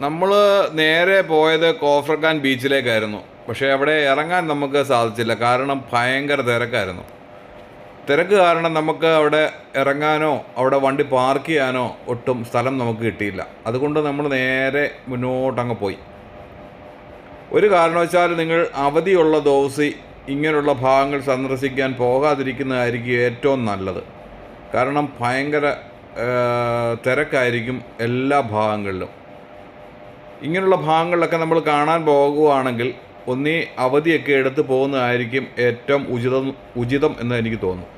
നമ്മൾ നേരെ പോയത് കോഫർഖാൻ ബീച്ചിലേക്കായിരുന്നു. പക്ഷേ അവിടെ ഇറങ്ങാൻ നമുക്ക് സാധിച്ചില്ല. കാരണം ഭയങ്കര തിരക്കായിരുന്നു. തിരക്ക് കാരണം നമുക്ക് അവിടെ ഇറങ്ങാനോ അവിടെ വണ്ടി പാർക്ക് ചെയ്യാനോ ഒട്ടും സ്ഥലം നമുക്ക് കിട്ടിയില്ല. അതുകൊണ്ട് നമ്മൾ നേരെ മുന്നോട്ടങ്ങ് പോയി. ഒരു കാരണവശാലും നിങ്ങൾ അവധിയുള്ള ദിവസം ഇങ്ങനെയുള്ള ഭാഗങ്ങൾ സന്ദർശിക്കാൻ പോകാതിരിക്കുന്നതായിരിക്കും ഏറ്റവും നല്ലത്. കാരണം ഭയങ്കര തിരക്കായിരിക്കും എല്ലാ ഭാഗങ്ങളിലും. ഇങ്ങനെയുള്ള ഭാഗങ്ങളിലൊക്കെ നമ്മൾ കാണാൻ പോകുകയാണെങ്കിൽ ഒന്നീ അവധിയൊക്കെ എടുത്ത് പോകുന്നതായിരിക്കും ഏറ്റവും ഉചിതം ഉചിതം എന്ന് എനിക്ക് തോന്നുന്നു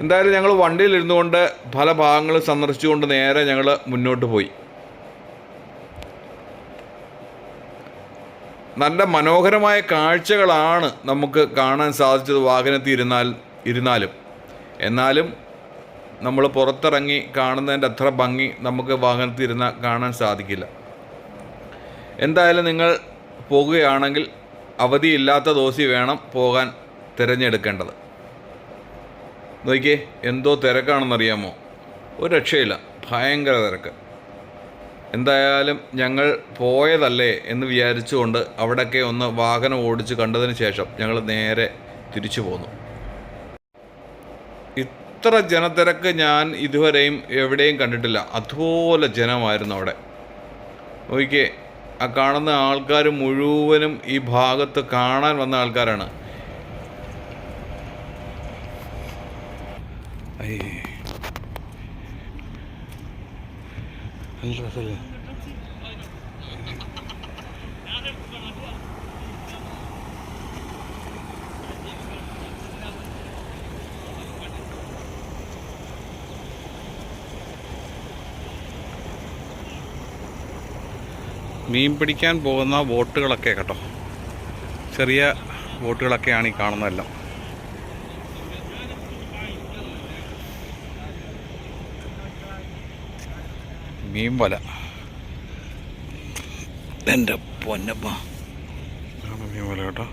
എന്തായാലും ഞങ്ങൾ വണ്ടിയിലിരുന്നു കൊണ്ട് പല ഭാഗങ്ങൾ സന്ദർശിച്ചുകൊണ്ട് നേരെ ഞങ്ങൾ മുന്നോട്ട് പോയി. നല്ല മനോഹരമായ കാഴ്ചകളാണ് നമുക്ക് കാണാൻ സാധിച്ചത് വാഹനത്തിൽ ഇരുന്നാൽ ഇരുന്നാലും. എന്നാലും നമ്മൾ പുറത്തിറങ്ങി കാണുന്നതിന്റെ അത്ര ഭംഗി നമുക്ക് വാഹനത്തിൽ ഇരുന്നാൽ കാണാൻ സാധിക്കില്ല. എന്തായാലും നിങ്ങൾ പോകുകയാണെങ്കിൽ അവധിയില്ലാത്ത ദോശ വേണം പോകാൻ തിരഞ്ഞെടുക്കേണ്ടത്. നോക്കിയേ എന്തോ തിരക്കാണെന്നറിയാമോ? ഒരു രക്ഷയില്ല ഭയങ്കര തിരക്ക്. എന്തായാലും ഞങ്ങൾ പോയതല്ലേ എന്ന് വിചാരിച്ചുകൊണ്ട് അവിടെയൊക്കെ ഒന്ന് വാഹനം ഓടിച്ച് കണ്ടതിന് ശേഷം ഞങ്ങൾ നേരെ തിരിച്ചു പോന്നു. ഇത്ര ജനത്തിരക്ക് ഞാൻ ഇതുവരെയും എവിടെയും കണ്ടിട്ടില്ല. അതുപോലെ ജനമായിരുന്നു അവിടെ. നോക്കിയേ ആ കാണുന്ന ആൾക്കാർ മുഴുവനും ഈ ഭാഗത്ത് കാണാൻ വന്ന ആൾക്കാരാണ്. മീൻ പിടിക്കാൻ പോകുന്ന ബോട്ടുകളൊക്കെ കേട്ടോ. ചെറിയ ബോട്ടുകളൊക്കെയാണ് ഈ കാണുന്നതെല്ലാം. മീൻ വല. എന്റെ പൊന്നപ്പ മീൻ വല കേട്ടോ.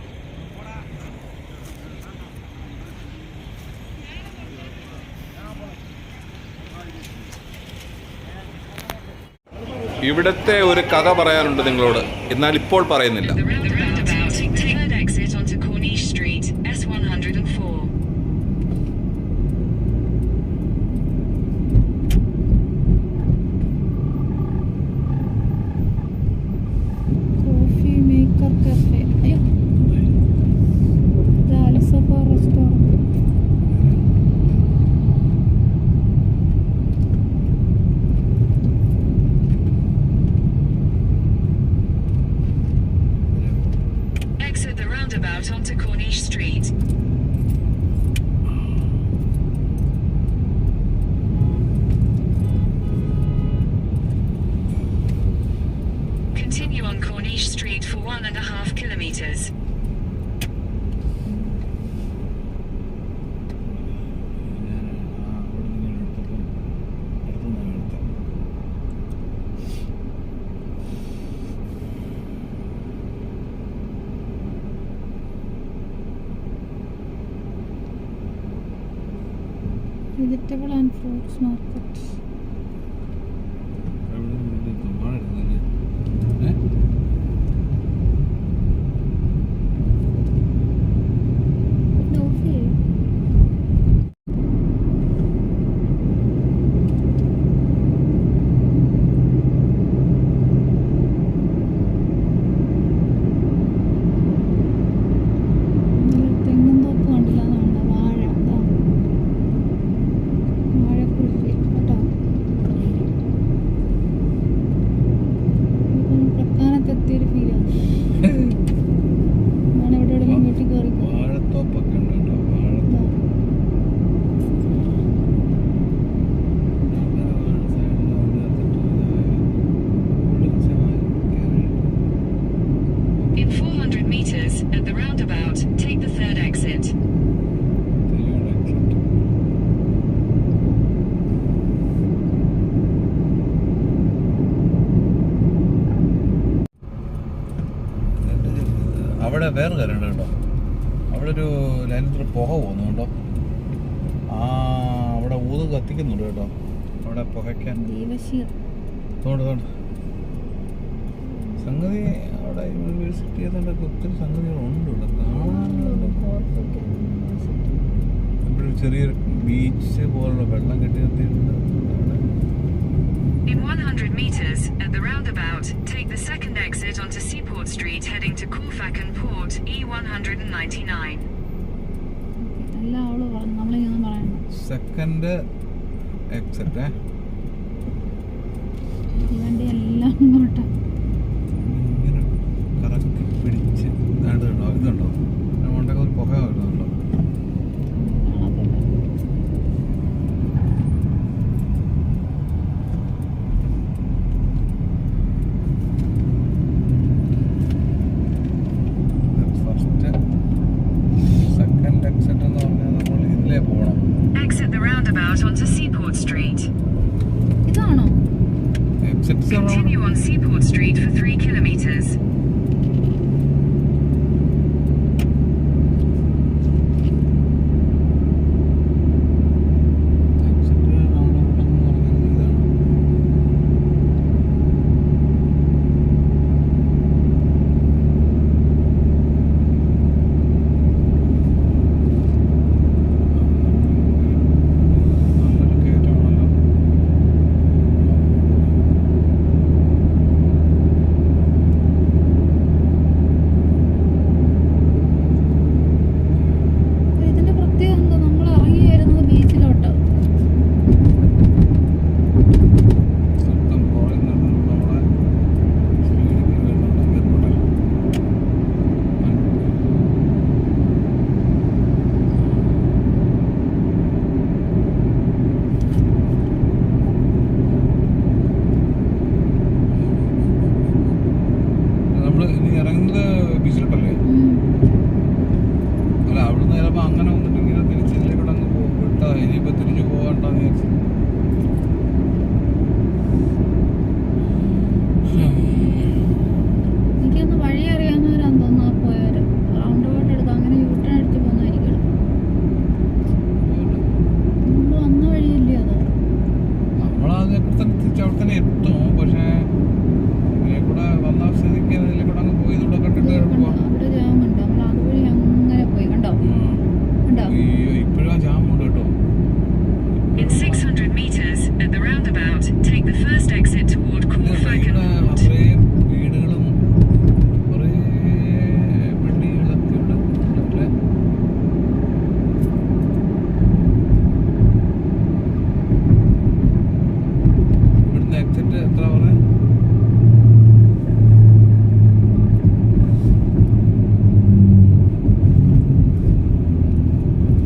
ഇവിടുത്തെ ഒരു കഥ പറയാനുണ്ട് നിങ്ങളോട്. എന്നാൽ ഇപ്പോൾ പറയുന്നില്ല The round- roundabout, take third exit onto Corniche Street, S104. Coffee maker cafe അയ്യോ ഇത് Al Safa restaurant Exit the roundabout onto Corniche Street. Continue on Corniche Street for one and a half kilometers. Vegetable and fruits market 400 at the roundabout, take the third exit. അവിടെ വേറെ കാര്യമുണ്ട് കേട്ടോ. അവിടെ ഒരു ലൈനത്തിൽ പുക പോകുന്നുണ്ടോ ആ അവിടെ ഊത് കത്തിക്കുന്നുണ്ട് കേട്ടോ. അവിടെ പുകയ്ക്കാൻ. തോണ്ട് തോണ്ട്. സംഗതി അവിടെ യൂണിവേഴ്സിറ്റി ഏതാണ്ടൊക്കെ ഒത്തിരി സംഗതികളുണ്ട് ഇവിടെ ഇവിടെ ഒരു ചെറിയൊരു ബീച്ച് പോലുള്ള വെള്ളം കെട്ടി നിർത്തിയിട്ടുണ്ട് In 100 meters, at the roundabout, take the second exit onto Seaport Street heading to Corfacan Port, E E199. എല്ലാം exit, eh? നമ്മളിങ്ങനെ പറയണം സെക്കൻഡ് എക്സെറ്റ് ഈ വണ്ടി എല്ലാം ഇങ്ങോട്ടാ Exit the roundabout onto Seaport Street. ഇതാണോ exit Continue on Seaport Street for 3 kilometers. Exit എത്ര പറഞ്ഞേ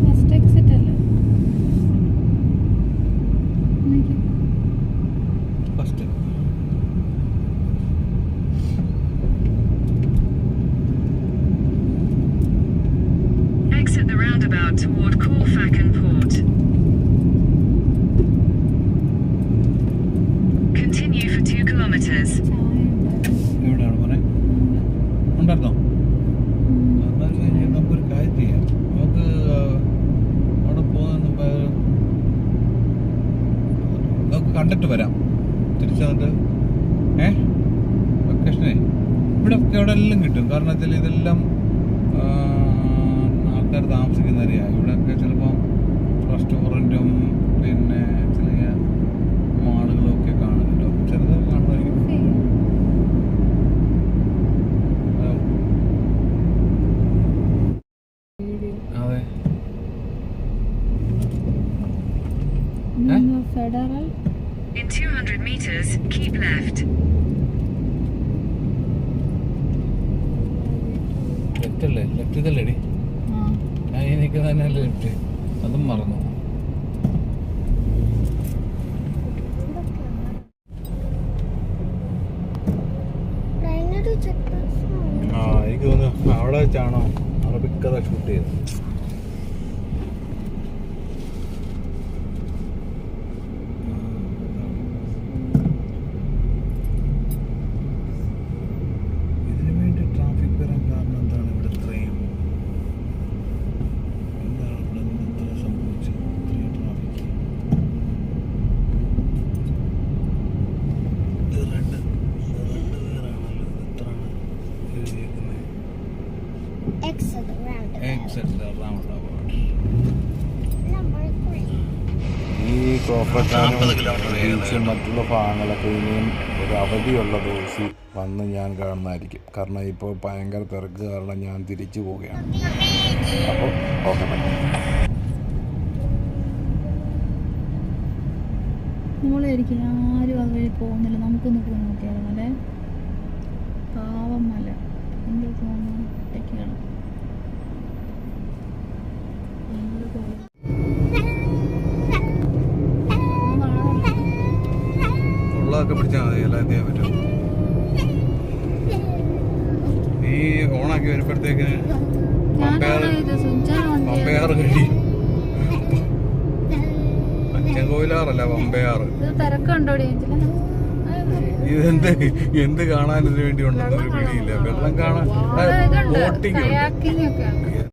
ഫസ്റ്റ് എക്സിറ്റ് അല്ലേ നോക്കി. First Exit the roundabout toward Corfacken Port. Continue for 2 kilometers. കണ്ടിട്ട് വരാം. തിരിച്ചു വന്നിട്ട് ഏ? ലൊക്കേഷനെ. ഇവിടെ എല്ലാം കിട്ടും. കാരണം വെച്ചാൽ ഇതെല്ലാം ആൾക്കാർ താമസിക്കുന്ന ഏരിയ ഇവിടെയൊക്കെ ചിലപ്പം റെസ്റ്റോറന്റും പിന്നെ ചെറിയ മാളുകളും ഒക്കെ കാണും കേട്ടോ ചെറുത് കാണുമായിരിക്കും അതെ. Federal. In 200 meters, keep left. Left അല്ലേ? ലെഫ്റ്റ് ഇതല്ലേടി തന്നെയല്ലേ ലെഫ്റ്റ് അതും മറന്നു. ആ എനിക്ക് തോന്നുന്നു അവിടെ വെച്ചാണോ? അറബിക്കഥ ഷൂട്ട് ചെയ്തത്. exit roundabout. Exit the roundabout. Number three. ഈ കോപ്പത്താനും ബീച്ചും മറ്റുള്ള ഭാഗങ്ങളൊക്കെ ഇനിയും ഒരു അവധിയുള്ള ദിവസം വന്ന് ഞാൻ കാണുന്നതായിരിക്കും. കാരണം ഇപ്പോൾ ഭയങ്കര തിരക്ക് കാരണം ഞാൻ തിരിച്ചു പോവുകയാണ്. അപ്പോൾ ഓക്കെ നമ്മളായിരിക്കും ആരും അത് വഴി പോകുന്നില്ല. നമുക്കൊന്ന് പോയി നോക്കിയാലും അല്ലേ പാവം മല എന്തോ തോന്നുന്നു? ഒറ്റയ്ക്കാണ്. ഓണാക്കി വരുമ്പോഴത്തേക്ക്. പമ്പയാറ് കഴിയും അച്ചൻകോവിലാറല്ല പമ്പയാറ് ഇതെന്ത്? എന്ത് കാണാൻ ഇതിനു വേണ്ടി ഉണ്ടെന്നൊരു പിടിയില്ല. വെള്ളം കാണാൻ ബോട്ടിംഗ്